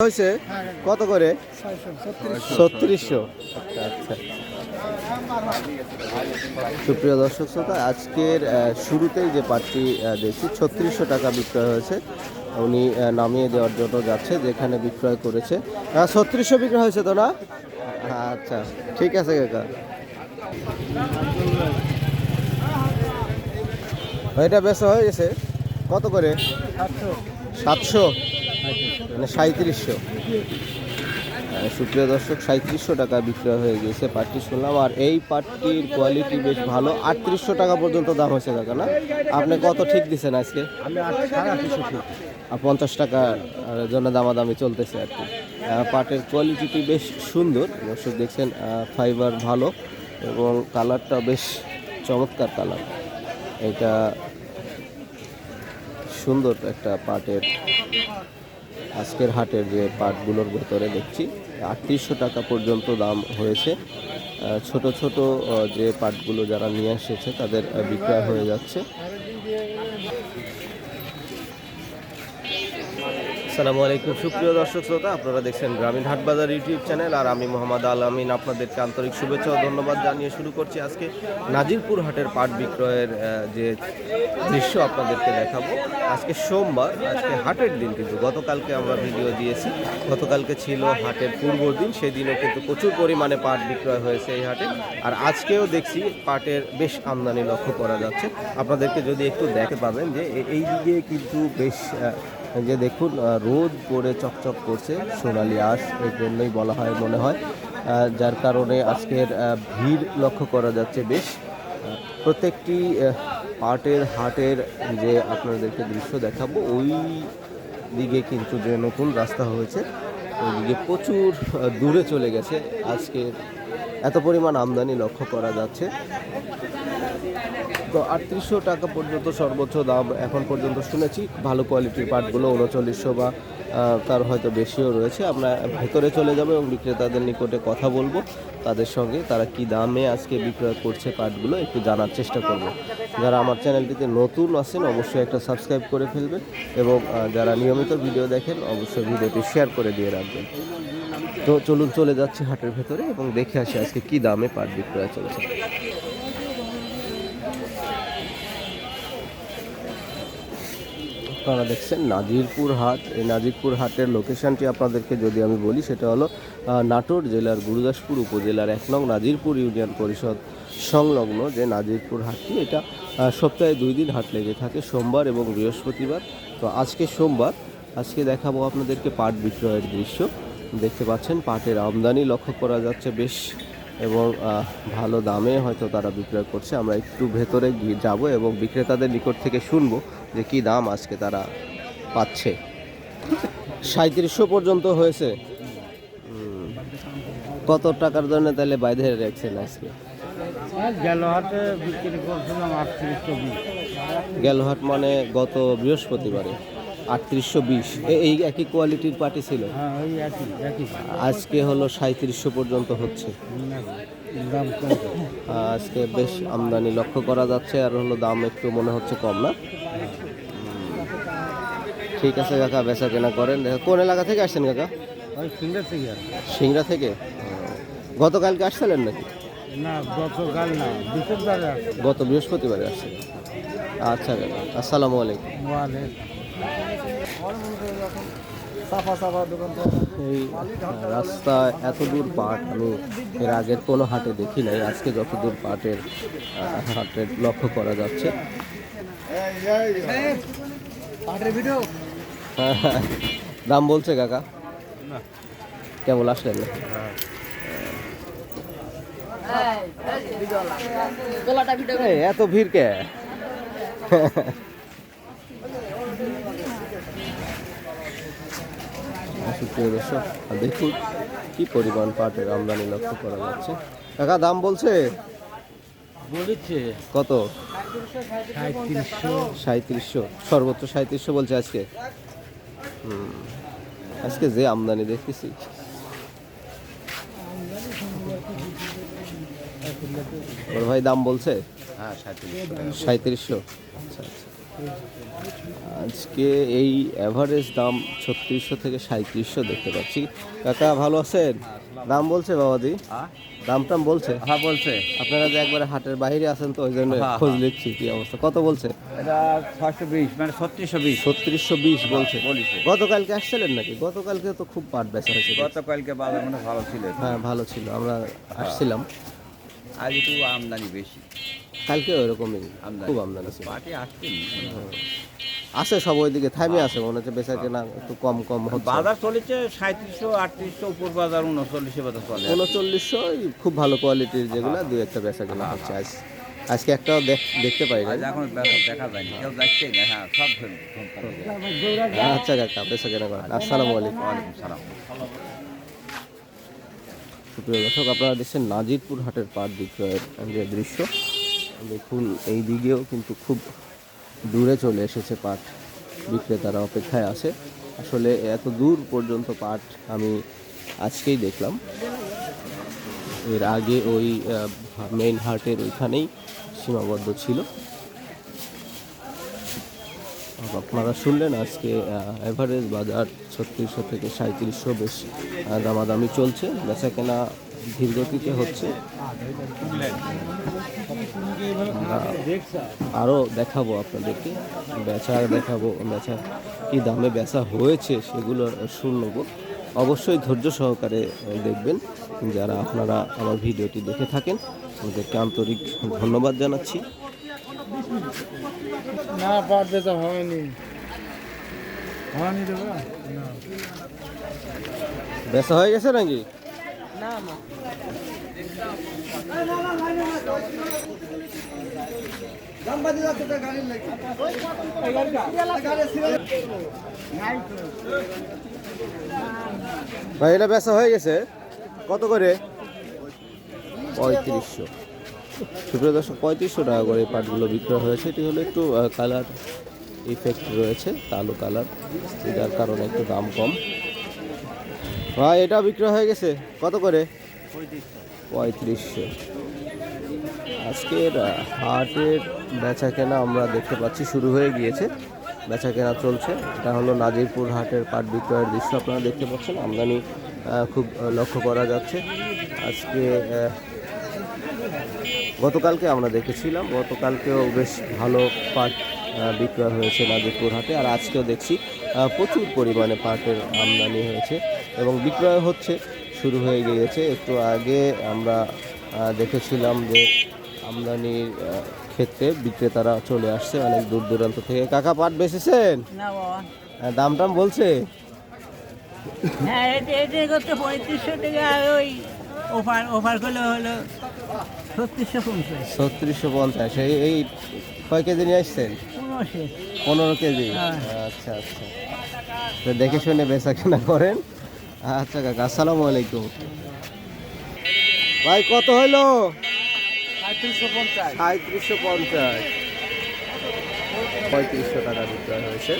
হয়েছে? কত করে? ছত্রিশশো। আচ্ছা আচ্ছা। সুপ্রিয় দর্শক শ্রোতা আজকের শুরুতেই যে আহ, দেখছি ছত্রিশশো টাকা বিক্রয় হয়েছে। উনি নামিয়ে দেওয়ার জন্য যাচ্ছে যেখানে বিক্রয় করেছে। ছত্রিশশো বিক্রয় হয়েছে তো না? আচ্ছা ঠিক আছে কাকা। এটা বেশ হয়ে গেছে। কত করে? সাতশো? মানে সাঁত্রিশশো সুপ্রিয় দর্শক সাঁত্রিশশো টাকা বিক্রয় হয়ে গেছে পাটটি শুনলাম আর এই পাটটির কোয়ালিটি বেশ ভালো। আটত্রিশশো টাকা পর্যন্ত দাম হয়েছে কাকা না? আপনি কত ঠিক দিচ্ছেন আজকে? আর পঞ্চাশ টাকার জন্য দামাদামি চলতেছে আর কি। পাটের কোয়ালিটিটি বেশ সুন্দর। দর্শক দেখছেন ফাইবার ভালো এবং কালারটা বেশ চমৎকার কালার এটা সুন্দর একটা পাটের আজকের হাটের যে পাটগুলোর ভেতরে দেখছি, আটত্রিশশো টাকা পর্যন্ত দাম হয়েছে। ছোট ছোট যে পাটগুলো যারা নিয়ে এসেছে, তাদের বিক্রয় হয়ে যাচ্ছে। আসসালামু আলাইকুম। সুপ্রিয় দর্শক শ্রোতা, আপনারা দেখছেন গ্রামীণ হাট বাজার ইউটিউব চ্যানেল, আর আমি মোহাম্মদ আল আমিন আপনাদেরকে আন্তরিক শুভেচ্ছা ও ধন্যবাদ জানিয়ে শুরু করছি আজকে নাজিরপুর হাটের পাট বিক্রয়ের যে দৃশ্য আপনাদেরকে দেখাবো। আজকে সোমবার, আজকে হাটের দিন কিন্তু। গতকালকে আমরা ভিডিও দিয়েছি। গতকালকে ছিল হাটের পূর্ব দিন সেই দিনে কিন্তু প্রচুর পরিমাণে পাট বিক্রয় হয়েছে এই হাটে। আর আজকেও দেখছি পাটের বেশ আমদানি লক্ষ্য করা যাচ্ছে। আপনাদেরকে যদি একটু দেখতে পাবেন যে এই দিকে কিন্তু বেশ যে দেখুন রোদ পড়ে চকচক করছে সোনালি আঁশ, এই জন্যই বলা হয়, মনে হয়। যার কারণে আজকের ভিড় লক্ষ্য করা যাচ্ছে বেশ। প্রত্যেকটি পাটের হাটের যে আপনাদেরকে দৃশ্য দেখাবো, ওই দিকে কিন্তু যে নতুন রাস্তা হয়েছে, ওই দিকে প্রচুর দূরে চলে গেছে। আজকে এত পরিমাণ আমদানি লক্ষ্য করা যাচ্ছে। আটত্রিশশো টাকা পর্যন্ত সর্বোচ্চ দাম এখন পর্যন্ত শুনেছি। ভালো কোয়ালিটির পাটগুলো উনচল্লিশশো বা তার হয়তো বেশিও রয়েছে। আমরা ভেতরে চলে যাব এবং বিক্রেতাদের নিকটে কথা বলব। তাদের সঙ্গে তারা কি দামে আজকে বিক্রয় করছে পাটগুলো একটু জানার চেষ্টা করব। যারা আমার চ্যানেলটিতে নতুন আছেন, অবশ্যই একটা সাবস্ক্রাইব করে ফেলবেন এবং যারা নিয়মিত ভিডিও দেখেন, অবশ্যই ভিডিওটি শেয়ার করে দিয়ে রাখবেন। তো চলুন চলে যাচ্ছি হাটের ভেতরে এবং দেখে আসি আজকে কি দামে পাট বিক্রয় চলছে। আপনারা দেখছেন নাজিরপুর হাট। এই নাজিরপুর হাটের লোকেশনটি আপনাদেরকে যদি আমি বলি, সেটা হলো নাটোর জেলার গুরুদাসপুর উপজেলার এক নং নাজিরপুর ইউনিয়ন পরিষদ সংলগ্ন যে নাজিরপুর হাটটি। এটা সপ্তাহে দুই দিন হাট লেগে থাকে, সোমবার এবং বৃহস্পতিবার। তো আজকে সোমবার, আজকে দেখাবো আপনাদেরকে পাট বিক্রয়ের দৃশ্য। দেখতে পাচ্ছেন, পাটের আমদানি লক্ষ্য করা যাচ্ছে বেশ, এবং ভালো দামে হয়তো তারা বিক্রয় করছে। আমরা একটু ভেতরে গিয়ে যাব এবং বিক্রেতাদের নিকট থেকে শুনব যে কী দাম আজকে তারা পাচ্ছে। সাঁত্রিশশো পর্যন্ত হয়েছে। কত টাকার জন্য তাহলে বাইরে রাখছেন আজকে? গেলহাটে বিক্রি করছিলাম আটত্রিশশো বিশ। গেলহাট মানে গত বৃহস্পতিবারে আটত্রিশশো বিশ। এই একই কোয়ালিটির পার্টি ছিল? হ্যাঁ আজকে হলো সাঁত্রিশশো পর্যন্ত হচ্ছে। আজকে বেশ আমদানি লক্ষ্য করা যাচ্ছে আর হলো দাম একটু মনে হচ্ছে কম না। ঠিক আছে কাকা বেচা কেনা করেন। দেখো, কোন এলাকা থেকে আসছেন কাকা? সিঙ্গার থেকে আর সিংড়া থেকে? গতকালকে আসছিলেন নাকি? না গতকাল না বিকেলবারে গত বৃহস্পতিবারে আসছেন। আচ্ছা কাকা আসসালামু আলাইকুম। এই রাস্তা এত দূর পাট আমি এর আগের কোনো হাটে দেখি নাই। আজকে যত দূর পাটের হাটের লক্ষ্য করা যাচ্ছে। পাটের ভিডিও। দাম বলছে কাকা? না। কেমন আসলেন না? এত ভিড় কে? সুপ্রিয় দর্শক আর দেখুন কি পরিমাণ পাটের আমদানি লক্ষ্য করা যাচ্ছে। কাকা দাম বলছে? বলেছে। কত? সাঁত্রিশশো। সাঁত্রিশশো সর্বোচ্চ সাঁত্রিশশো বলছে আজকে। আজকে যে আমদানি দেখতেছি। ওর ভাই দাম বলছে? হ্যাঁ সাঁত্রিশশো সাঁত্রিশশো। আচ্ছা আচ্ছা। আজকে এই অ্যাভারেজ দাম ছত্রিশশো থেকে সাঁত্রিশশো দেখতে পাচ্ছি। কাকা ভালো আছেন? দাম বলছে বাবাদি দাম টাম বলছে? হ্যাঁ বলছে। আপনারা যে একবারে হাটের বাইরে আছেন তো ওই জন্য হ্যাঁ, খোঁজ হ্যাঁ। লিখছি কি অবস্থা? কত বলছে? এটা ছয়শো বিশ মানে ছত্রিশশো বিশ। ছত্রিশশো বিশ বলছে। বলিছে। গতকালকে আসছিলেন নাকি? গতকালকে তো খুব পাট বেচা হয়েছে। গতকালকে বাজার মানে ভালো ছিল। হ্যাঁ ভালো ছিল আমরা আসছিলাম। আজ একটু আমদানি বেশি। কালকে ওরকমই। খুব আমদানি ছিল। আছে সব ওইদিকে থামে আছে মনে হচ্ছে বেচা কেনা একটু কম কম হচ্ছে। বাজার চলেছে সাঁত্রিশশো আটত্রিশশো উপর বাজার উনচল্লিশে বাজার চলে। উনচল্লিশশো খুব ভালো কোয়ালিটির যেগুলো দু একটা বেচা কেনা হচ্ছে। আজ আজকে একটাও দেখ- দেখতে পাই না এখন দেখা- যায়নি। কেউ যাচ্ছেই না। হ্যাঁ সব আচ্ছা কাকা বেচা কেনা করেন আসসালামু আলাইকুম। ওয়ালাইকুম সালাম। সুপ্রিয় দর্শক আপনারা দেখছেন নাজিরপুর হাটের পাট বিক্রয়ের যে দৃশ্য। দেখুন, এই দিকেও কিন্তু খুব দূরে চলে এসেছে পাট বিক্রেতারা অপেক্ষায় আছে। আসলে এত দূর পর্যন্ত পাট আমি আজকেই দেখলাম। এর আগে ওই মেইন হাটের ওইখানেই সীমাবদ্ধ ছিল। আপনারা শুনলেন আজকে এভারেজ বাজার ছত্রিশশো থেকে সাঁত্রিশশো বেশ দামাদামি চলছে। বেচা কেনা ধীরগতিতে হচ্ছে। আরও দেখাবো আপনাদেরকে বেচা দেখাবো বেচা কী দামে বেচা হয়েছে সেগুলো শুনব অবশ্যই ধৈর্য সহকারে দেখবেন যারা আপনারা আমার ভিডিওটি দেখে থাকেন ওদেরকে আন্তরিক ধন্যবাদ জানাচ্ছি। না পারবে তো হয়নি। হয়নি বেচা হয়ে গেছে নাকি? ভাই এটা বেচা হয়ে গেছে। কত করে? পঁয়ত্রিশশো। সুপ্রিয় দর্শক পঁয়ত্রিশশো টাকা করে এই পাটগুলো বিক্রয় হয়েছে। এটি হলো একটু কালার ইফেক্ট রয়েছে কালো কালার যার কারণে একটু দাম কম। ভাই এটা বিক্রয় হয়ে গেছে। কত করে? পঁয়ত্রিশশো। আজকের আহ, হাটের বেচা কেনা আমরা দেখতে পাচ্ছি শুরু হয়ে গিয়েছে। বেচা কেনা চলছে। এটা হলো নাজিরপুর হাটের পাট বিক্রয়ের দৃশ্য। আপনারা দেখতে পাচ্ছেন আমদানি খুব লক্ষ্য করা যাচ্ছে। আজকে গতকালকে আমরা দেখেছিলাম। গতকালকেও বেশ ভালো পাট বিক্রয় হয়েছে নাজিরপুর হাটে। আর আজকেও দেখছি প্রচুর পরিমাণে পাটের আমদানি হয়েছে এবং বিক্রয় হচ্ছে। শুরু হয়ে গিয়েছে। একটু আগে আমরা দেখেছিলাম যে আমদানির ক্ষেত্রে বিক্রেতারা চলে আসছে অনেক দূর দূরান্ত থেকে। কাকা পাট বেচেছেন? না বাবা। হ্যাঁ, দাম টাম বলছে? হ্যাঁ পঁয়ত্রিশশো টাকা ওই ওভার ওভার করলে হলো ছত্রিশশো পঞ্চাশ। এই এই কয় কেজি নিয়ে আসছেন? পনেরো কেজি। হ্যাঁ। আচ্ছা আচ্ছা। তো দেখে শুনে বেচা কেনা করেন। আচ্ছা কাকা আসসালামু আলাইকুম। ভাই কত হইল? সাঁত্রিশশো পঞ্চাশ। পঁয়ত্রিশশো টাকা বিক্রয় হয়েছে।